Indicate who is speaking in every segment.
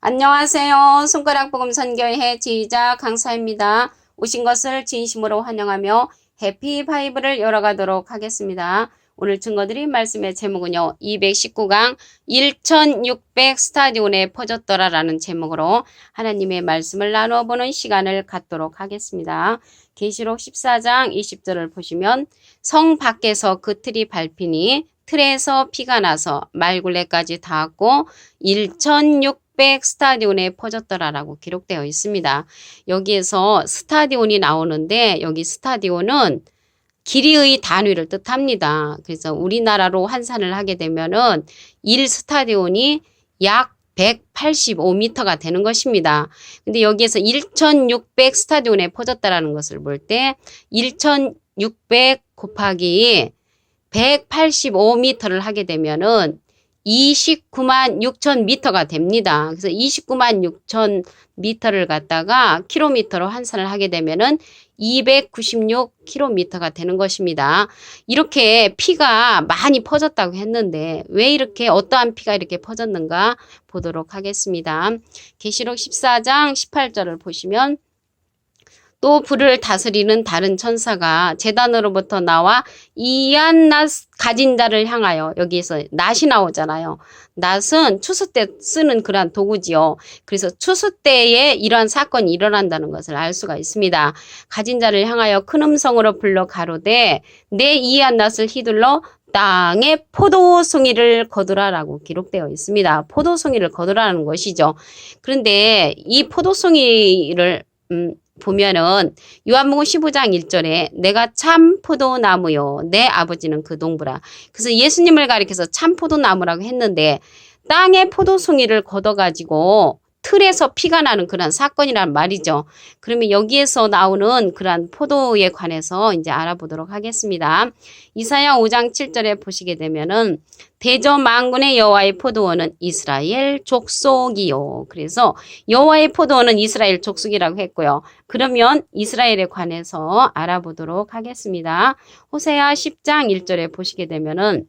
Speaker 1: 안녕하세요. 손가락 복음 선교회 지휘자 강사입니다. 오신 것을 진심으로 환영하며 해피 바이블을 열어가도록 하겠습니다. 오늘 증거드린 말씀의 제목은요. 219강 1600 스타디온에 퍼졌더라라는 제목으로 하나님의 말씀을 나누어 보는 시간을 갖도록 하겠습니다. 계시록 14장 20절을 보시면 성 밖에서 그 틀이 밟히니 틀에서 피가 나서 말굴레까지 닿았고 1600 스타디온에 퍼졌더라라고 기록되어 있습니다. 여기에서 스타디온이 나오는데 여기 스타디온은 길이의 단위를 뜻합니다. 그래서 우리나라로 환산을 하게 되면은 1 스타디온이 약 185m가 되는 것입니다. 근데 여기에서 1600 스타디온에 퍼졌다라는 것을 볼 때 1600 곱하기 185m를 하게 되면은 29만 6천 미터가 됩니다. 그래서 29만 6천 미터를 갖다가 킬로미터로 환산을 하게 되면은 296km가 되는 것입니다. 이렇게 피가 많이 퍼졌다고 했는데 왜 이렇게 어떠한 피가 이렇게 퍼졌는가 보도록 하겠습니다. 계시록 14장 18절을 보시면 또 불을 다스리는 다른 천사가 재단으로부터 나와 이안낫 가진 자를 향하여 여기에서 낫이 나오잖아요. 낫은 추수 때 쓰는 그러한 도구지요. 그래서 추수 때에 이러한 사건이 일어난다는 것을 알 수가 있습니다. 가진 자를 향하여 큰 음성으로 불러 가로되 내 이안낫을 휘둘러 땅에 포도송이를 거두라라고 기록되어 있습니다. 포도송이를 거두라는 것이죠. 그런데 이 포도송이를 음, 보면은 요한복음 15장 1절에 내가 참 포도나무요 내 아버지는 그 농부라. 그래서 예수님을 가리켜서 참 포도나무라고 했는데 땅에 포도송이를 걷어 가지고 틀에서 피가 나는 그런 사건이란 말이죠. 그러면 여기에서 나오는 그런 포도에 관해서 이제 알아보도록 하겠습니다. 이사야 5장 7절에 보시게 되면은 대저 만군의 여호와의 포도원은 이스라엘 족속이요. 그래서 여호와의 포도원은 이스라엘 족속이라고 했고요. 그러면 이스라엘에 관해서 알아보도록 하겠습니다. 호세아 10장 1절에 보시게 되면은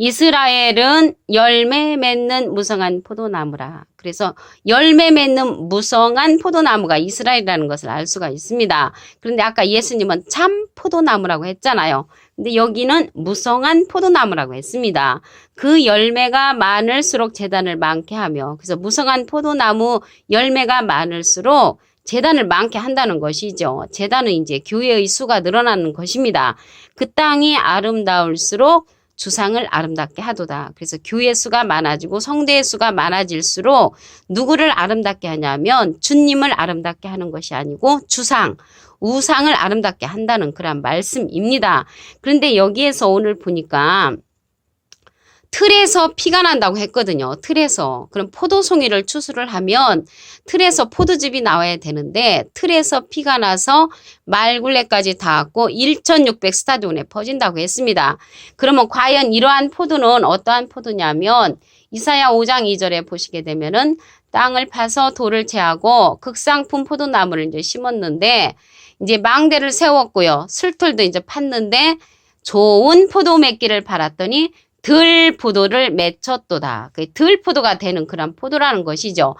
Speaker 1: 이스라엘은 열매 맺는 무성한 포도나무라. 그래서 열매 맺는 무성한 포도나무가 이스라엘이라는 것을 알 수가 있습니다. 그런데 아까 예수님은 참 포도나무라고 했잖아요. 근데 여기는 무성한 포도나무라고 했습니다. 그 열매가 많을수록 재단을 많게 하며 그래서 무성한 포도나무 열매가 많을수록 재단을 많게 한다는 것이죠. 재단은 이제 교회의 수가 늘어나는 것입니다. 그 땅이 아름다울수록 주상을 아름답게 하도다. 그래서 교회 수가 많아지고 성대의 수가 많아질수록 누구를 아름답게 하냐면 주님을 아름답게 하는 것이 아니고 주상, 우상을 아름답게 한다는 그런 말씀입니다. 그런데 여기에서 오늘 보니까 틀에서 피가 난다고 했거든요. 틀에서. 그럼 포도송이를 추수를 하면 틀에서 포도즙이 나와야 되는데 틀에서 피가 나서 말굴레까지 닿았고 1600 스타디온에 퍼진다고 했습니다. 그러면 과연 이러한 포도는 어떠한 포도냐면 이사야 5장 2절에 보시게 되면은 땅을 파서 돌을 채하고 극상품 포도나무를 이제 심었는데 이제 망대를 세웠고요. 슬틀도 이제 팠는데 좋은 포도 맺기를 바랐더니 들 포도를 맺혔도다. 그들 포도가 되는 그런 포도라는 것이죠.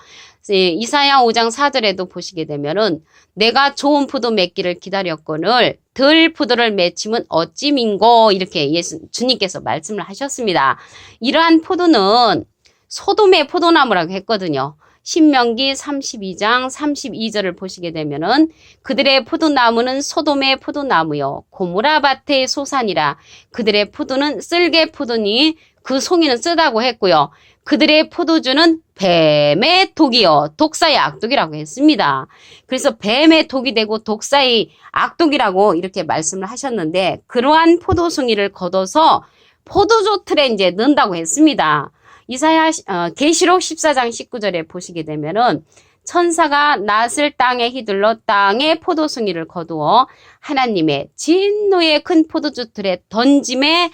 Speaker 1: 이사야 5장 4절에도 보시게 되면은 내가 좋은 포도 맺기를 기다렸거늘 들 포도를 맺히면 어찌 민고 이렇게 예수 주님께서 말씀을 하셨습니다. 이러한 포도는 소돔의 포도나무라고 했거든요. 신명기 32장 32절을 보시게 되면은 그들의 포도나무는 소돔의 포도나무요 고무라 밭의 소산이라 그들의 포도는 쓸개 포도니 그 송이는 쓰다고 했고요. 그들의 포도주는 뱀의 독이요 독사의 악독이라고 했습니다. 그래서 뱀의 독이 되고 독사의 악독이라고 이렇게 말씀을 하셨는데 그러한 포도송이를 걷어서 포도주 틀에 이제 넣는다고 했습니다. 이사야 어, 계시록 14장 19절에 보시게 되면은 천사가 낫을 땅에 휘둘러 땅에 포도송이를 거두어 하나님의 진노의 큰 포도주 틀에 던짐에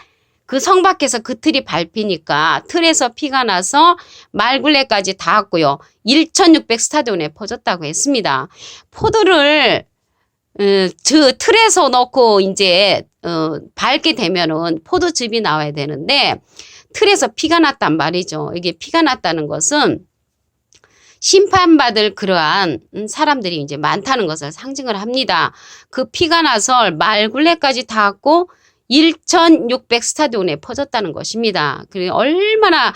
Speaker 1: 그 성 밖에서 그 틀이 밟히니까 틀에서 피가 나서 말굴레까지 닿았고요. 1600 스타디온에 퍼졌다고 했습니다. 포도를 어, 저 틀에서 넣고 이제 어, 밟게 되면은 포도즙이 나와야 되는데 틀에서 피가 났단 말이죠. 이게 피가 났다는 것은 심판받을 그러한 음, 사람들이 이제 많다는 것을 상징을 합니다. 그 피가 나서 말굴레까지 닿았고 1,600 스타디온에 퍼졌다는 것입니다. 그리고 얼마나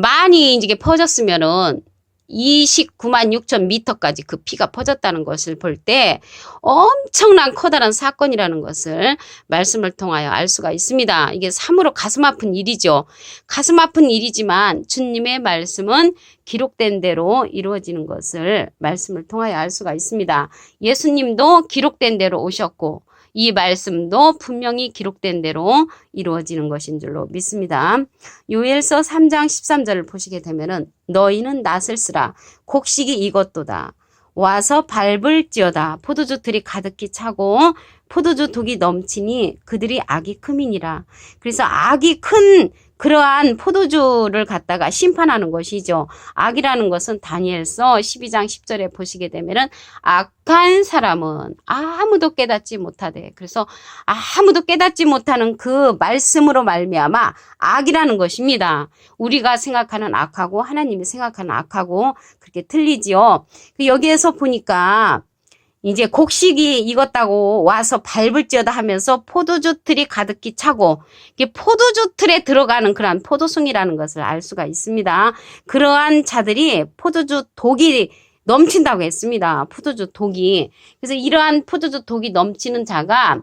Speaker 1: 많이 이제 퍼졌으면은 29만 6천 미터까지 그 피가 퍼졌다는 것을 볼 때 엄청난 커다란 사건이라는 것을 말씀을 통하여 알 수가 있습니다. 이게 참으로 가슴 아픈 일이죠. 가슴 아픈 일이지만 주님의 말씀은 기록된 대로 이루어지는 것을 말씀을 통하여 알 수가 있습니다. 예수님도 기록된 대로 오셨고 이 말씀도 분명히 기록된 대로 이루어지는 것인 줄로 믿습니다. 요엘서 3장 13절을 보시게 되면은 너희는 낫을 쓰라. 곡식이 이것도다. 와서 밟을지어다. 포도주 들이 가득히 차고 포도주 독이 넘치니 그들이 악이 크민이라. 그래서 악이 큰 그러한 포도주를 갖다가 심판하는 것이죠. 악이라는 것은 다니엘서 12장 10절에 보시게 되면은 악한 사람은 아무도 깨닫지 못하되 그래서 아무도 깨닫지 못하는 그 말씀으로 말미암아 악이라는 것입니다. 우리가 생각하는 악하고 하나님이 생각하는 악하고 그렇게 틀리지요. 그 여기에서 보니까 이제 곡식이 익었다고 와서 밟을지어다 하면서 포도주 틀이 가득히 차고 이게 포도주 틀에 들어가는 그러한 포도송이라는 것을 알 수가 있습니다. 그러한 자들이 포도주 독이 넘친다고 했습니다. 포도주 독이. 그래서 이러한 포도주 독이 넘치는 자가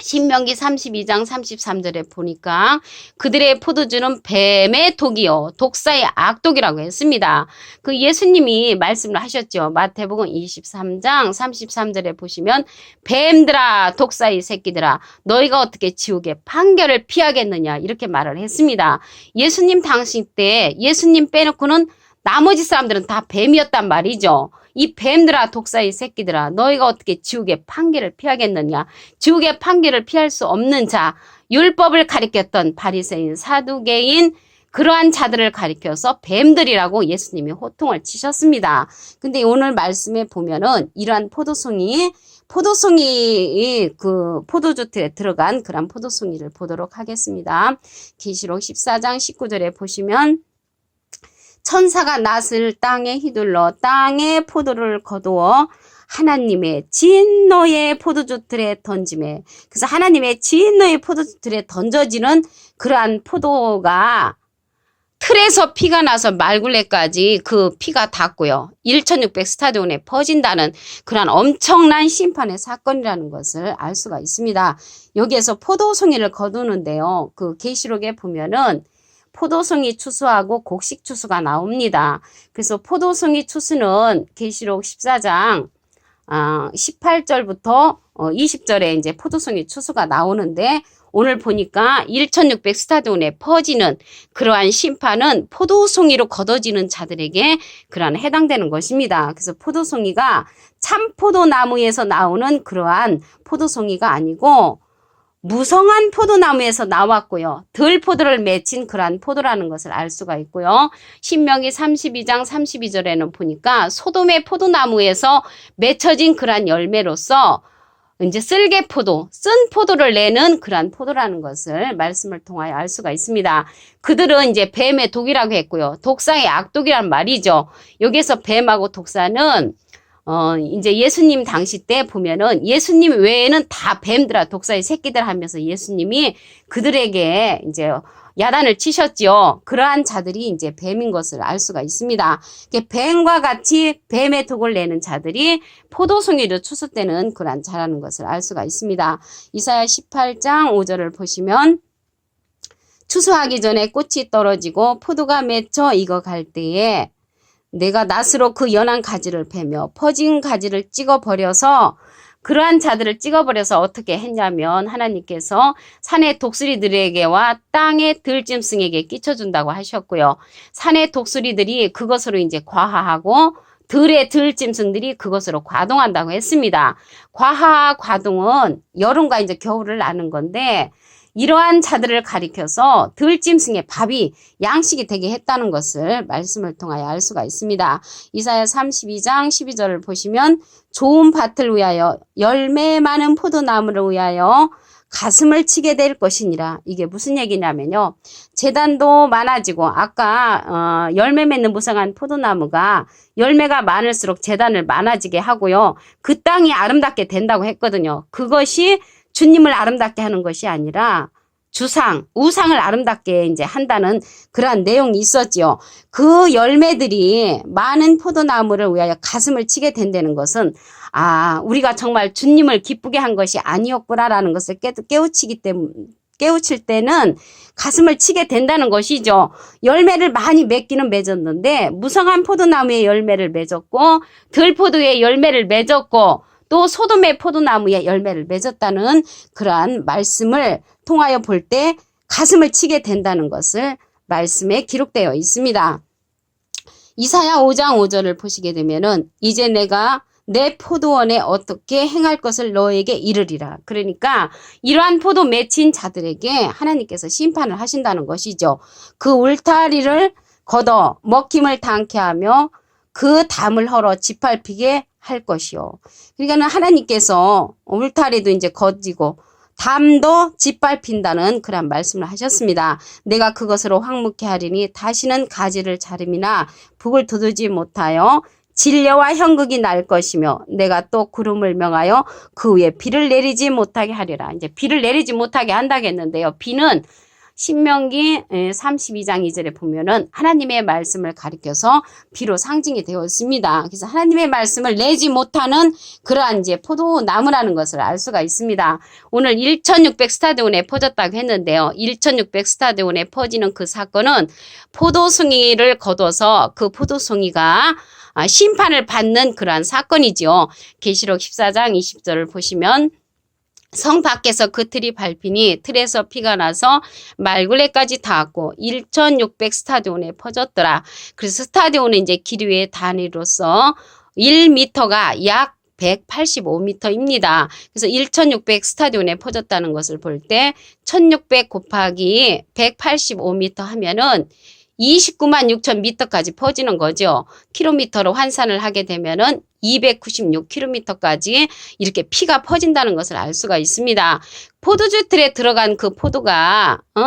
Speaker 1: 신명기 32장 33절에 보니까 그들의 포도주는 뱀의 독이요 독사의 악독이라고 했습니다. 그 예수님이 말씀을 하셨죠. 마태복음 23장 33절에 보시면 뱀들아 독사의 새끼들아 너희가 어떻게 지옥의 판결을 피하겠느냐 이렇게 말을 했습니다. 예수님 당시 때 예수님 빼놓고는 나머지 사람들은 다 뱀이었단 말이죠. 이 뱀들아 독사의 새끼들아 너희가 어떻게 지옥의 판결을 피하겠느냐 지옥의 판결을 피할 수 없는 자 율법을 가리켰던 바리새인 사두개인 그러한 자들을 가리켜서 뱀들이라고 예수님이 호통을 치셨습니다. 근데 오늘 말씀에 보면은 이러한 포도송이 포도송이 그 포도주틀에 들어간 그런 포도송이를 보도록 하겠습니다. 계시록 14장 19절에 보시면 천사가 낫을 땅에 휘둘러 땅에 포도를 거두어 하나님의 진노의 포도주틀에 던짐에 그래서 하나님의 진노의 포도주틀에 던져지는 그러한 포도가 틀에서 피가 나서 말굴레까지 그 피가 닿고요. 1600 스타디온에 퍼진다는 그러한 엄청난 심판의 사건이라는 것을 알 수가 있습니다. 여기에서 포도 송이를 거두는데요. 그 계시록에 보면은 포도송이 추수하고 곡식 추수가 나옵니다. 그래서 포도송이 추수는 계시록 14장 18절부터 20절에 이제 포도송이 추수가 나오는데 오늘 보니까 1600 스타디온에 퍼지는 그러한 심판은 포도송이로 걷어지는 자들에게 그러한 해당되는 것입니다. 그래서 포도송이가 참 포도나무에서 나오는 그러한 포도송이가 아니고 무성한 포도나무에서 나왔고요. 덜 포도를 맺힌 그러한 포도라는 것을 알 수가 있고요. 신명기 32장 32절에는 보니까 소돔의 포도나무에서 맺혀진 그러한 열매로서 이제 쓸개 포도, 쓴 포도를 내는 그러한 포도라는 것을 말씀을 통하여 알 수가 있습니다. 그들은 이제 뱀의 독이라고 했고요. 독사의 악독이란 말이죠. 여기서 뱀하고 독사는 어, 이제 예수님 당시 때 보면은 예수님 외에는 다 뱀들아 독사의 새끼들 하면서 예수님이 그들에게 이제 야단을 치셨죠. 그러한 자들이 이제 뱀인 것을 알 수가 있습니다. 뱀과 같이 뱀의 독을 내는 자들이 포도송이를 추수 때는 그러한 자라는 것을 알 수가 있습니다. 이사야 18장 5절을 보시면 추수하기 전에 꽃이 떨어지고 포도가 맺혀 익어갈 때에 내가 낫으로 그 연한 가지를 베며 퍼진 가지를 찍어 버려서 그러한 자들을 찍어 버려서 어떻게 했냐면 하나님께서 산의 독수리들에게와 땅의 들짐승에게 끼쳐 준다고 하셨고요. 산의 독수리들이 그것으로 이제 과하하고 들의 들짐승들이 그것으로 과동한다고 했습니다. 과하 과동은 여름과 이제 겨울을 나는 건데 이러한 자들을 가리켜서 들짐승의 밥이 양식이 되게 했다는 것을 말씀을 통하여 알 수가 있습니다. 이사야 32장 12절을 보시면 좋은 밭을 위하여 열매 많은 포도나무를 위하여 가슴을 치게 될 것이니라. 이게 무슨 얘기냐면요. 재단도 많아지고 아까 어, 열매 맺는 무성한 포도나무가 열매가 많을수록 재단을 많아지게 하고요. 그 땅이 아름답게 된다고 했거든요. 그것이 주님을 아름답게 하는 것이 아니라 주상, 우상을 아름답게 이제 한다는 그러한 내용이 있었지요. 그 열매들이 많은 포도나무를 위하여 가슴을 치게 된다는 것은 아, 우리가 정말 주님을 기쁘게 한 것이 아니었구나라는 것을 깨, 깨우치기 때문에 깨우칠 때는 가슴을 치게 된다는 것이죠. 열매를 많이 맺기는 맺었는데 무성한 포도나무의 열매를 맺었고 들포도의 열매를 맺었고 또 소돔의 포도나무의 열매를 맺었다는 그러한 말씀을 통하여 볼 때 가슴을 치게 된다는 것을 말씀에 기록되어 있습니다. 이사야 5장 5절을 보시게 되면은 이제 내가 내 포도원에 어떻게 행할 것을 너에게 이르리라. 그러니까 이러한 포도 맺힌 자들에게 하나님께서 심판을 하신다는 것이죠. 그 울타리를 걷어 먹힘을 당케 하며 그 담을 헐어 짓밟히게 할 것이요. 그러니까는 하나님께서 울타리도 이제 거지고 담도 짓밟힌다는 그런 말씀을 하셨습니다. 내가 그것으로 황무케 하리니 다시는 가지를 자름이나 북을 돋우지 못하여 진려와 형극이 날 것이며 내가 또 구름을 명하여 그 위에 비를 내리지 못하게 하리라. 이제 비를 내리지 못하게 한다겠는데요. 비는 신명기 32장 2절에 보면은 하나님의 말씀을 가리켜서 비로 상징이 되어 있습니다. 그래서 하나님의 말씀을 내지 못하는 그러한 이제 포도나무라는 것을 알 수가 있습니다. 오늘 1600 스타디온에 퍼졌다고 했는데요. 1600 스타디온에 퍼지는 그 사건은 포도송이를 거둬서 그 포도송이가 아, 심판을 받는 그러한 사건이지요. 계시록 14장 20절을 보시면 성 밖에서 그 틀이 밟히니 틀에서 피가 나서 말굴레까지 닿았고 1600 스타디온에 퍼졌더라. 그래서 스타디온은 이제 기류의 단위로서 1미터가 약 185m입니다. 그래서 1600 스타디온에 퍼졌다는 것을 볼 때 1600 곱하기 185m 하면은 29만 6천 미터까지 퍼지는 거죠. 킬로미터로 환산을 하게 되면은 296km까지 이렇게 피가 퍼진다는 것을 알 수가 있습니다. 포도주 틀에 들어간 그 포도가 어?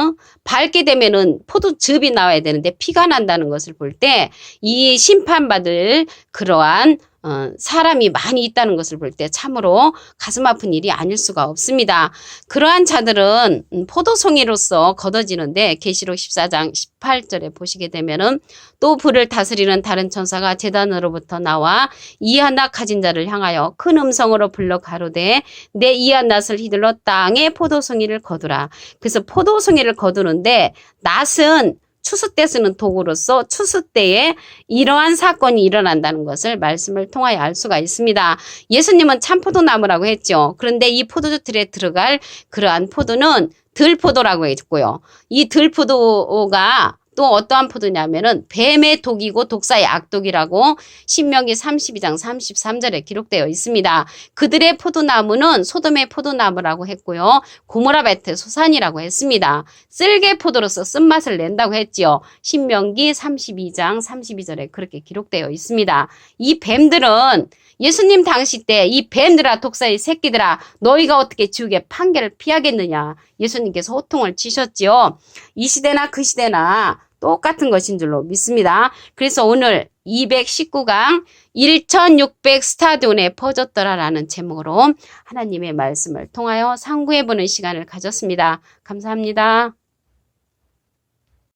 Speaker 1: 밝게 되면은 포도즙이 나와야 되는데 피가 난다는 것을 볼 때 이 심판받을 그러한 어, 사람이 많이 있다는 것을 볼 때 참으로 가슴 아픈 일이 아닐 수가 없습니다. 그러한 자들은 음, 포도송이로서 걷어지는데 계시록 14장 18절에 보시게 되면은 또 불을 다스리는 다른 천사가 재단으로부터 나와 이 한나 가진 자를 향하여 큰 음성으로 불러 가로되 내 이한 낫을 휘둘러 땅에 포도송이를 거두라. 그래서 포도송이를 거두는데 낫은 추수 때 쓰는 도구로서 추수 때에 이러한 사건이 일어난다는 것을 말씀을 통하여 알 수가 있습니다. 예수님은 참포도나무라고 했죠. 그런데 이 포도주 틀에 들어갈 그러한 포도는 들포도라고 했고요. 이 들포도가 또 어떠한 포도냐면은 뱀의 독이고 독사의 악독이라고 신명기 32장 33절에 기록되어 있습니다. 그들의 포도나무는 소돔의 포도나무라고 했고요. 고모라 베트 소산이라고 했습니다. 쓸개 포도로서 쓴맛을 낸다고 했지요. 신명기 32장 32절에 그렇게 기록되어 있습니다. 이 뱀들은 예수님 당시 때 이 뱀들아 독사의 새끼들아 너희가 어떻게 지옥의 판결을 피하겠느냐 예수님께서 호통을 치셨지요. 이 시대나 그 시대나 똑같은 것인 줄로 믿습니다. 그래서 오늘 219강 1600 스타디온에 퍼졌더라라는 제목으로 하나님의 말씀을 통하여 상구해보는 시간을 가졌습니다. 감사합니다.